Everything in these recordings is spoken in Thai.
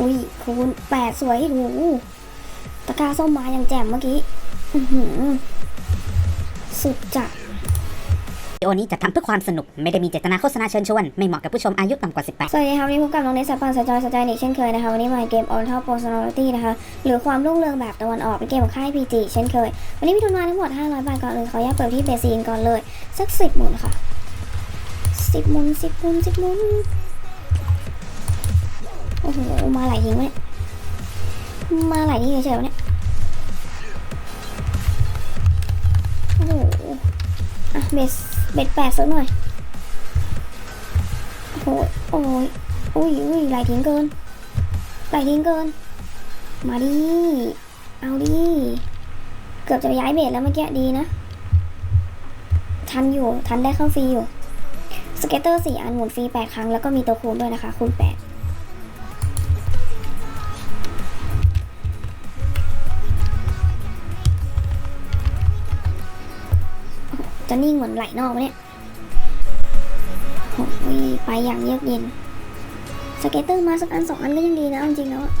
อุ้ยคูณแปดสวยโอ้โหตะกร้าส้มมาอย่างแจ่มเมื่อกี้อื้อหือสุดจัดวิดีโอนี้จะทำเพื่อความสนุก ไม่ได้มีเจตนาโฆษณาเชิญชวน ไม่เหมาะกับผู้ชมอายุต่ำกว่า 18 สวัสดีครับวันนี้พบกับน้องเนสสายปานสายจอยสายใจเด็กเช่นเคยนะคะ วันนี้มาเกม On Top Personality นะคะ หรือความรุ่งเรืองแบบตะวันออกเป็นเกมของค่าย PG เช่นเคย วันนี้มีทุนมาทั้งหมด 500 บาทก่อนเลยขออนุญาตเปิดที่เบซีนก่อนเลย สัก 10 หมุนค่ะ 10 หมุน 10 หมุน 10 หมุน โอ้โหมาหลายทิ้งเนี่ยมาหลายทิ้งเฉยๆวะเนี่ยโอ้โหอะเบสเบ็ดแปดสักหน่อยโอ้ยโอ้ยอุ้ยอุ้ยหลทิ้งเกินหลทิ้งเกิน มาดิเอาดิเกือบจะไปย้ายเบสแล้วเมื่อกี้ดีนะทันอยู่ทันได้เข้าฟรีอยู่สเก็ตเตอร์สี่อันหมุนฟรีแปดครั้งแล้วก็มีตัวคูณด้วยนะคะคูณแปด จะนิ่งเหมือนไหลนอกปะเนี่ยโอ้ยไปอย่างเยือกเย็น สเก็ตเตอร์มาสักอันสองอันก็ยังดีนะจริงๆแล้วอะ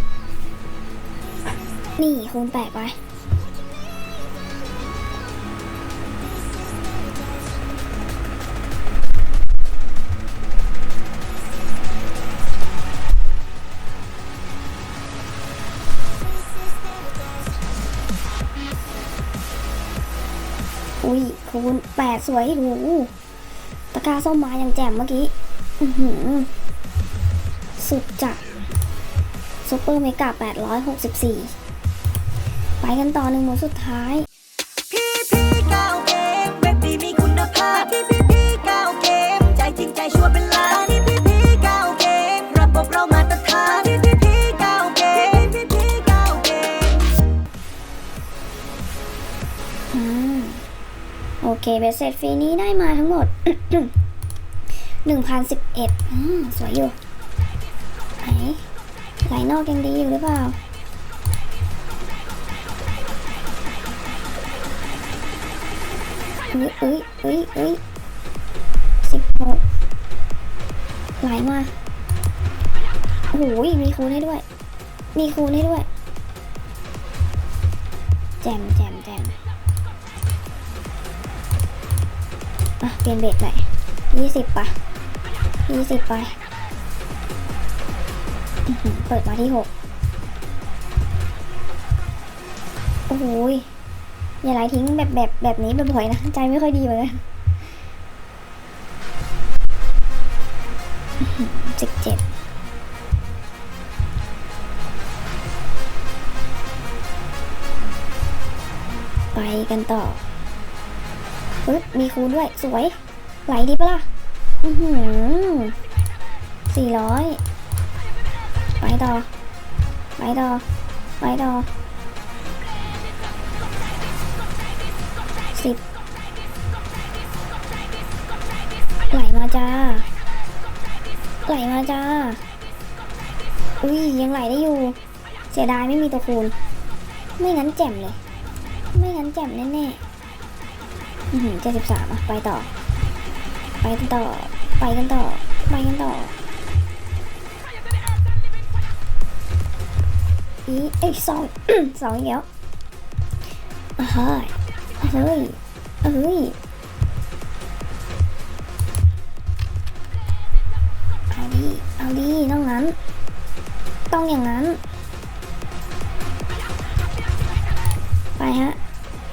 นี่คูณแปดไป อุ้ยคูณแปดสวยโอ้โหตะกร้าส้มมาอย่างแจ่มเมื่อกี้อือหือสุดจัดซูเปอร์เมกา864 ไปกันต่อหนึ่งหมุนสุดท้าย เคเบสเสร็จฟรีนี้ได้มาทั้งหมดหนึ่งพันสิบเอ็ดสวยอยู่ไหนไหลนอกยังดีอยู่หรือเปล่าเอ้ยเอ้ยเอ้ยเอ้ยสิบหกไหลมาโอ้โหมีคูณให้ด้วย มีคูณให้ด้วย แจมแจมแจม อะเปลี่ยนเบ็ดหน่อยยี่สิบปะยี่สิบไป เปิดมาที่หกโอ้โหยอย่าไหลทิ้งแบบแบบแบบนี้บ่อยๆนะ ใจไม่ค่อยดีเหมือนกันสิบเจ็ดไปกันต่อ ปึ๊บมีคูณด้วยสวย ไหลดีปะล่ะ อือหือสี่ร้อยไปต่อ ไปต่อ ไปต่อสิบไหลมาจ้า ไหลมาจ้า อุ้ยยังไหลได้อยู่ เสียดายไม่มีตัวคูณ ไม่งั้นแจ่มเลย ไม่งั้นแจ่มแน่ๆ อือหือเจ็ดสิบสามอะไปต่อ ไปกันต่อ ไปกันต่อ ไปกันต่ออีเอ้ยสองสองอีกแล้วอะเฮ้ยอะเฮ้ยเฮ้ยเอาดีเอาดีต้องงั้น ต้องอย่างนั้น ไปฮะ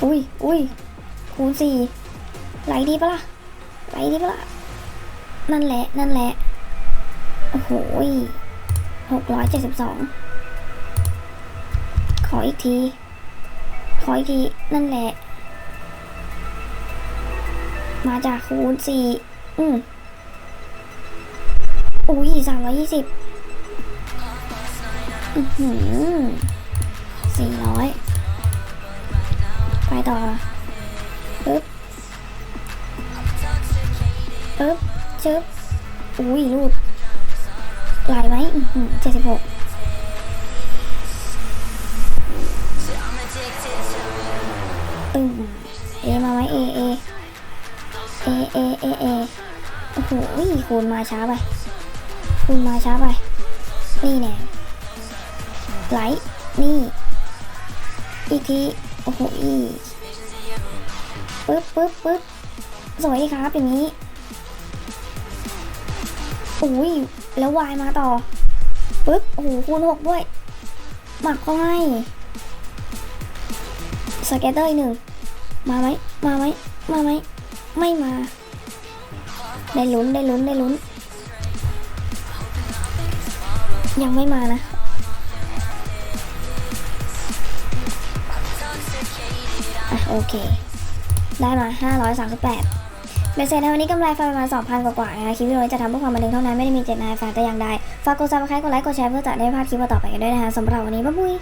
อุ้ยอุ้ย คูณสี่ไหลดีปะล่ะไหลดีปะล่ะ นั่นแหละ นั่นแหละ โอ้โหหกร้อยเจ็ดสิบสอง ขออีกที ขออีกที นั่นแหละ มาจากคูณสี่อืมอุ้ยสามร้อยยี่สิบอือหือสี่ร้อยไปต่อ ปึ๊บปึ๊บเชึบอุ้ยรูดไหลไหมเจ็ดสิบหกตึงเอมาไหมเอเอเอเอเอเอโอ้โหคูณมาช้าไปคูณมาช้าไป นี่แน่ไหล นี่ อีกที โอ้โหอี ปึ๊บปึ๊บปึ๊บสวยดีครับอย่างนี้อุ้ยแล้ววายมาต่อปึ๊บโอ้โหคูณหกด้วย หมักเข้าให้สเกตเตอร์อีกหนึ่งมาไหมมาไหมมาไหมไม่มา ได้ลุ้นได้ลุ้นได้ลุ้น ยังไม่มานะอะโอเค ได้มา 538เบสเซ็ตในวันนี้กำไรฟันประมาณ 2,000 กว่าๆนะคะคลิปวิดีโอนี้จะทำเพื่อความบันเทิงเท่านั้นไม่ได้มีเจตนาแฝงแต่อย่างใด ฝากกดซับสไครต์กดไลค์กดแชร์เพื่อจะได้พลาดคลิปต่อไปกันด้วยนะคะสำหรับวันนี้บ๊ายบาย